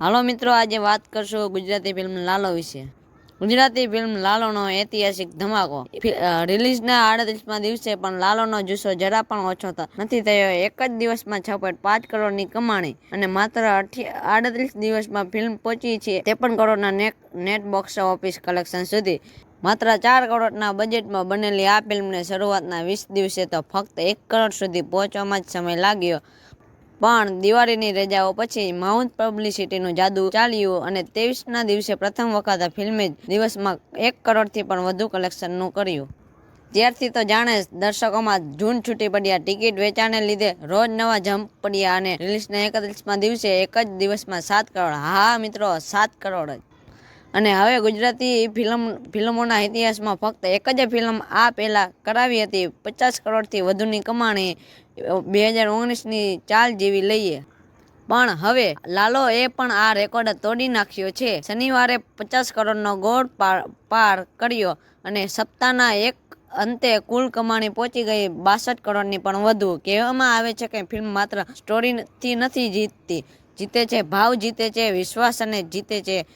હાલો મિત્રો, આજે વાત કરશું ગુજરાતી ફિલ્મ લાલો વિશે. ગુજરાતી ફિલ્મ લાલોનો ઐતિહાસિક ધમાકો. રિલીઝના આડત્રીસમાં દિવસે પણ લાલોનો જુસ્સો જરા પણ ઓછો નથી થયો. એક જ દિવસમાં છ પોઈન્ટ પાંચ કરોડની કમાણી અને માત્ર આડત્રીસ દિવસમાં ફિલ્મ પહોંચી છે ત્રેપન કરોડના નેટ બોક્સ ઓફિસ કલેક્શન સુધી. માત્ર ચાર કરોડના બજેટમાં બનેલી આ ફિલ્મને શરૂઆતના વીસ દિવસે તો ફક્ત એક કરોડ સુધી પહોંચવામાં જ સમય લાગ્યો. પણ દિવાળીની રજાઓ પછી માઉન્ટ પબ્લિસિટીનું જાદુ ચાલ્યું અને ત્રેવીસના દિવસે પ્રથમ વખત આ ફિલ્મે દિવસમાં એક કરોડથી પણ વધુ કલેક્શનનું કર્યું. ત્યારથી તો જાણે દર્શકોમાં જૂન છૂટી પડ્યા, ટિકિટ વેચાણને લીધે રોજ નવા જમ્પ પડ્યા અને રિલીઝના એકત્રીસમાં દિવસે એક જ દિવસમાં સાત કરોડ. હા મિત્રો, સાત કરોડ જ. અને હવે ગુજરાતી ફિલ્મ ફિલ્મોના ઇતિહાસમાં ફક્ત એક જ ફિલ્મ આ પહેલાં કરાવી હતી. પચાસ કરોડથી વધુની કમાણી બે હજાર ઓગણીસની ચાલ જેવી લઈએ. પણ હવે લાલો એ પણ આ રેકોર્ડ તોડી નાખ્યો છે. શનિવારે પચાસ કરોડનો ગોળ પાર પાર કર્યો અને સપ્તાહના એક અંતે કુલ કમાણી પહોંચી ગઈ બાસઠ કરોડની પણ વધુ. કહેવામાં આવે છે કે ફિલ્મ માત્ર સ્ટોરીથી નથી જીતતી. જીતે છે, ભાવ જીતે છે, વિશ્વાસ અને જીતે છે.